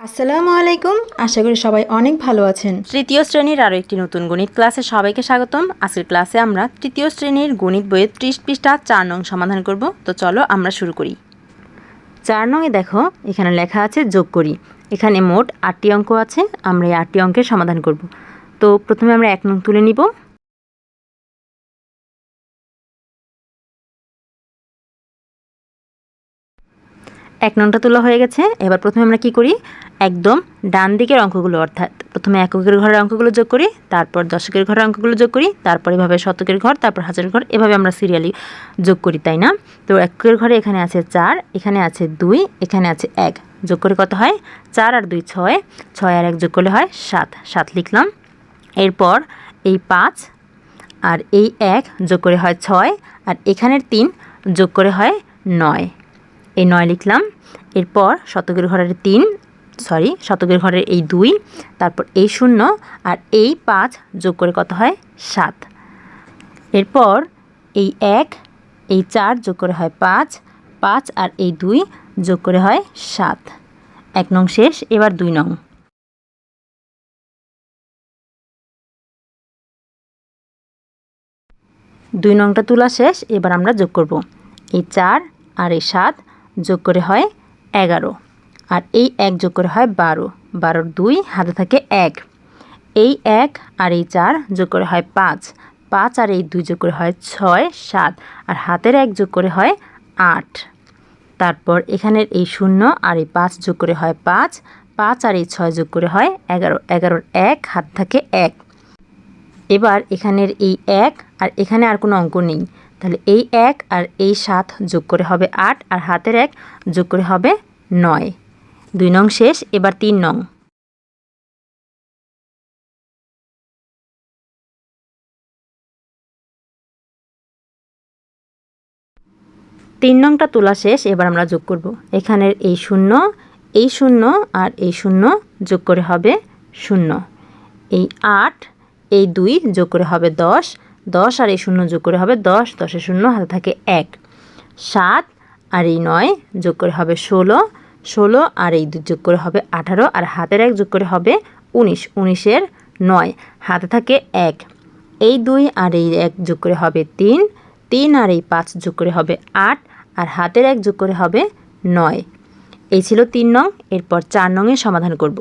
আসসালামু আলাইকুম। আশা করি সবাই অনেক ভালো আছেন। তৃতীয় শ্রেণির আরও একটি নতুন গণিত ক্লাসে সবাইকে স্বাগতম। আজকের ক্লাসে আমরা তৃতীয় শ্রেণির গণিত বইয়ের ত্রিশ পৃষ্ঠা চার নং সমাধান করব। তো চলো আমরা শুরু করি। চার নংয়ে দেখো, এখানে লেখা আছে যোগ করি। এখানে মোট আটটি অঙ্ক আছে, আমরা এই আটটি অঙ্কের সমাধান করব। তো প্রথমে আমরা এক নং তুলে নিব। এক নংটা তোলা হয়ে গেছে। এবার প্রথমে আমরা কি করি? একদম ডান দিকের অঙ্কগুলো, অর্থাৎ প্রথমে এককের ঘরের অঙ্কগুলো যোগ করি, তারপর দশকের ঘরের অঙ্কগুলো যোগ করি, তারপর এভাবে শতকের ঘর, তারপর হাজারের ঘর, এভাবে আমরা সিরিয়ালি যোগ করি, তাই না? তো এককের ঘরে এখানে আছে চার, এখানে আছে দুই, এখানে আছে এক। যোগ করে কত হয়? চার আর দুই ছয় ছয় আর এক যোগ করলে হয় সাত। সাত লিখলাম। এরপর এই পাঁচ আর এই এক যোগ করে হয় ছয়, আর এখানের তিন যোগ করে হয় নয়। এই নয় লিখলাম। এরপর শতকের ঘরের তিন সরি শতকের ঘরের এই দুই, তারপর এই শূন্য আর এই পাঁচ যোগ করে কত হয়? সাত। এরপর এই এক, এই চার যোগ করে হয় পাঁচ পাঁচ আর এই দুই যোগ করে হয় সাত। এক নং শেষ, এবার দুই নং। দুই নংটা তোলা শেষ, এবার আমরা যোগ করব। এই চার আর এই সাত যোগ করে হয় এগারো। আর এই এক যোগ করে হয় বারো। বারোর দুই হাতে থাকে এক। এই এক আর এই চার যোগ করে হয় পাঁচ। পাঁচ আর এই দুই যোগ করে হয় ছয়, সাত। আর হাতের এক যোগ করে হয় আট। তারপর এখানের এই শূন্য আর এই পাঁচ যোগ করে হয় পাঁচ। পাঁচ আর এই ছয় যোগ করে হয় এগারো। এগারোর এক হাত থাকে এক। এবার এখানের এই এক আর এখানে আর কোনো অঙ্ক নেই। তাহলে এই এক আর এই সাত যোগ করে হবে আট আর হাতের এক যোগ করে হবে নয়। দুই নং শেষ, এবার তিন নং। তিন নংটা তোলা শেষ, এবার আমরা যোগ করব। এখানের এই শূন্য এই শূন্য আর এই শূন্য যোগ করে হবে শূন্য। এই আট, এই দুই যোগ করে হবে দশ দশ আর এই শূন্য যোগ করে হবে দশ, দশের শূন্য, হাতে থাকে এক। সাত আর এই নয় যোগ করে হবে ষোলো ষোলো আর এই দুই যোগ করে হবে আঠারো, আর হাতের এক যোগ করে হবে উনিশ, উনিশের নয়, হাতে থাকে এক। এই দুই আর এই এক যোগ করে হবে তিন তিন আর এই পাঁচ যোগ করে হবে আট, আর হাতের এক যোগ করে হবে নয়। এই ছিল তিন নং, এরপর চার নংয়ের সমাধান করব।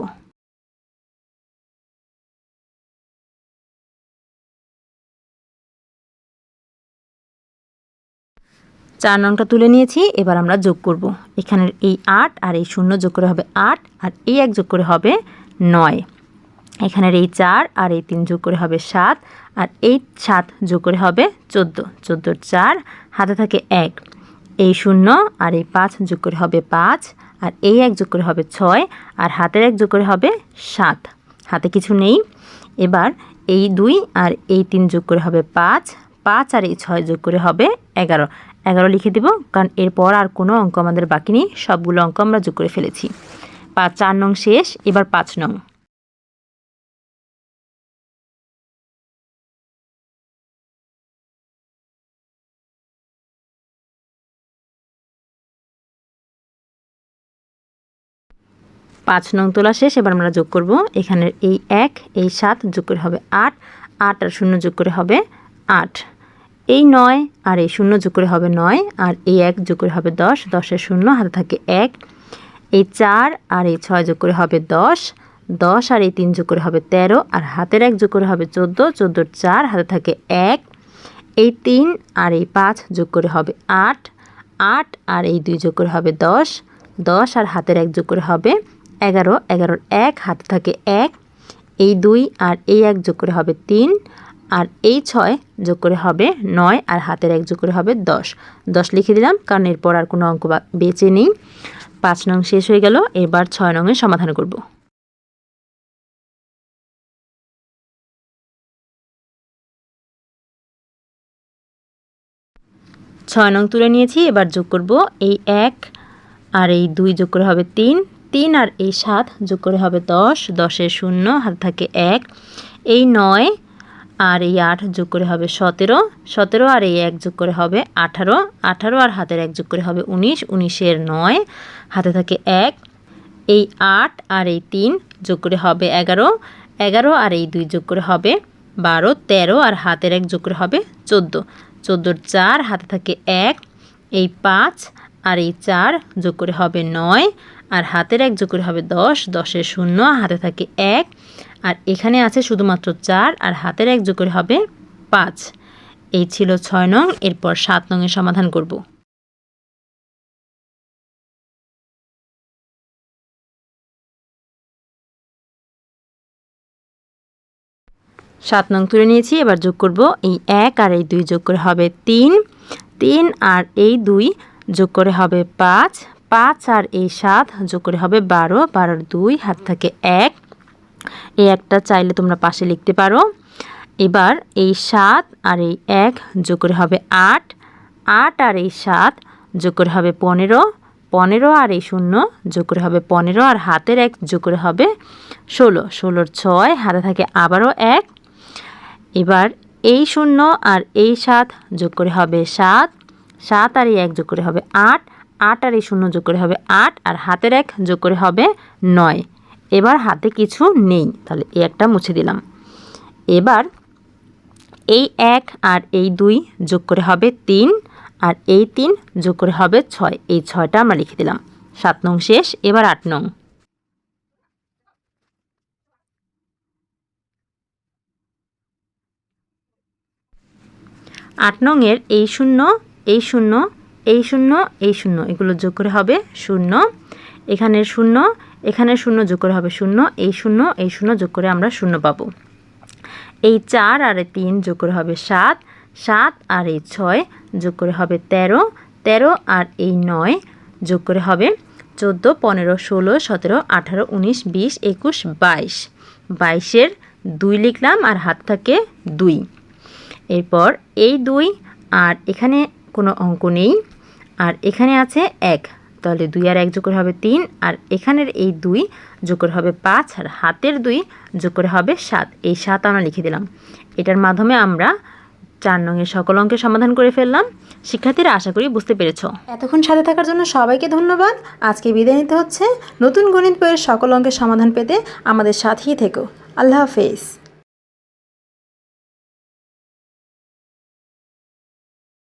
চার নংটা তুলে নিয়েছি, এবার আমরা যোগ করব। এখানের এই আট আর এই শূন্য যোগ করে হবে আট, আর এই এক যোগ করে হবে নয়। এখানের এই চার আর এই তিন যোগ করে হবে সাত, আর এই সাত যোগ করে হবে চোদ্দ। চোদ্দোর চার, হাতে থাকে এক। এই শূন্য আর এই পাঁচ যোগ করে হবে পাঁচ, আর এই এক যোগ করে হবে ছয়, আর হাতের এক যোগ করে হবে সাত। হাতে কিছু নেই। এবার এই দুই আর এই তিন যোগ করে হবে পাঁচ পাঁচ আর এই ছয় যোগ করে হবে এগারো। এগারো লিখে দেব, কারণ এরপর আর কোনো অঙ্ক আমাদের বাকি নেই, সবগুলো অঙ্ক আমরা যোগ করে ফেলেছি। পাঁচ, চার নং শেষ, এবার পাঁচ নং। পাঁচ নং তোলা শেষ, এবার আমরা যোগ করব। এখানের এই এক, এই সাত যোগ করে হবে আট আট আর শূন্য যোগ করে হবে আট। এই নয় আর এই শূন্য যোগ করে হবে নয় আর এই এক যোগ করে হবে দশ, দশের শূন্য, হাতে থাকে এক। এই চার আর এই ছয় যোগ করে হবে দশ দশ আর এই তিন যোগ করে হবে তেরো আর হাতের এক যোগ করে হবে চোদ্দ, চোদ্দোর চার, হাতে থাকে এক। এই তিন আর এই পাঁচ যোগ করে হবে আট আট আর এই দুই যোগ করে হবে দশ দশ আর হাতের এক যোগ করে হবে এগারো, এগারোর এক, হাতে থাকে এক। এই দুই আর এই এক যোগ করে হবে তিন আর এই ছয় যোগ করে হবে নয় আর হাতের এক যোগ করে হবে দশ। দশ লিখে দিলাম, কারণ এরপর আর কোনো অঙ্ক বেঁচে নেই। পাঁচ নং শেষ হয়ে গেল, এবার ছয় নংয়ের সমাধান করব। ছয় নং তুলে নিয়েছি, এবার যোগ করব এই এক আর এই দুই যোগ করে হবে তিন। তিন আর এই সাত যোগ করে হবে দশ। দশের শূন্য, হাতে থাকে এক। এই নয় আর এই আট যোগ করে হবে সতেরো। সতেরো আর এই এক যোগ করে হবে আঠারো। আঠারো আর হাতের এক যোগ করে হবে উনিশ। উনিশের নয়। হাতে থাকে এক। এই আট আর এই তিন যোগ করে হবে এগারো। এগারো আর এই দুই যোগ করে হবে বারো। তেরো আর হাতের এক যোগ করে হবে চোদ্দ। চোদ্দোর চার হাতে থাকে এক। এই পাঁচ আর এই চার যোগ করে হবে নয়। আর হাতের এক যোগ করে হবে দশ। দশের শূন্য হাতে থাকে এক। আর এখানে আছে শুধুমাত্র চার আর হাতের এক যোগ করে হবে পাঁচ। এই ছিল ছয় নং, এরপর সাত নংয়ের সমাধান করব। সাত নং তুলে নিয়েছি, এবার যোগ করব এই এক আর এই দুই যোগ করে হবে তিন। তিন আর এই দুই যোগ করে হবে পাঁচ। পাঁচ আর এই সাত যোগ করে হবে বারো। বারোর দুই হাত থাকে এক। এই একটা চাইলে তোমরা পাশে লিখতে পারো। এবার এই সাত আর এই এক যোগ করে হবে আট। আট আর এই সাত যোগ করে হবে পনেরো। পনেরো আর এই শূন্য যোগ করে হবে পনেরো আর হাতের এক যোগ করে হবে ষোলো। ষোলোর ছয়, হাতে থাকে আবারও এক। এবার এই শূন্য আর এই সাত যোগ করে হবে সাত। সাত আর এই এক যোগ করে হবে আট। আট আর এই শূন্য যোগ করে হবে আট আর হাতের এক যোগ করে হবে নয়। এবার হাতে কিছু নেই, তাহলে এই একটা মুছে দিলাম। এবার এই এক আর এই দুই যোগ করে হবে তিন, আর এই তিন যোগ করে হবে ছয়। এই ছয়টা আমরা লিখে দিলাম। সাত নং শেষ, এবার আট নং। আট নংয়ের এই শূন্য এই শূন্য এই শূন্য এই শূন্য, এগুলো যোগ করে হবে শূন্য। এখানের শূন্য এখানের শূন্য যোগ করে হবে শূন্য, এই শূন্য এই শূন্য যোগ করে আমরা শূন্য পাবো। এই চার আর তিন যোগ করে হবে সাত সাত আর এই ছয় যোগ করে হবে তেরো তেরো আর এই নয় যোগ করে হবে চোদ্দ, পনেরো, ষোলো, সতেরো, আঠারো, উনিশ, বিশ, একুশ, বাইশ। বাইশের দুই লিখলাম আর হাত থাকে দুই। এরপর এই দুই আর এখানে কোনো অঙ্ক নেই। আর এখানে আছে এক। তাহলে দুই আর এক যোগ করে হবে তিন, আর এখানের এই দুই যোগ করে হবে পাঁচ, আর হাতের দুই যোগ করে হবে সাত। এই সাত আমরা লিখে দিলাম। এটার মাধ্যমে আমরা চার নংয়ের সকল অঙ্কের সমাধান করে ফেললাম। শিক্ষার্থীরা, আশা করি বুঝতে পেরেছ। এতক্ষণ সাথে থাকার জন্য সবাইকে ধন্যবাদ। আজকে বিদায় নিতে হচ্ছে। নতুন গণিত বইয়ের সকল অঙ্কের সমাধান পেতে আমাদের সাথেই থেকো। আল্লাহ হাফেজ।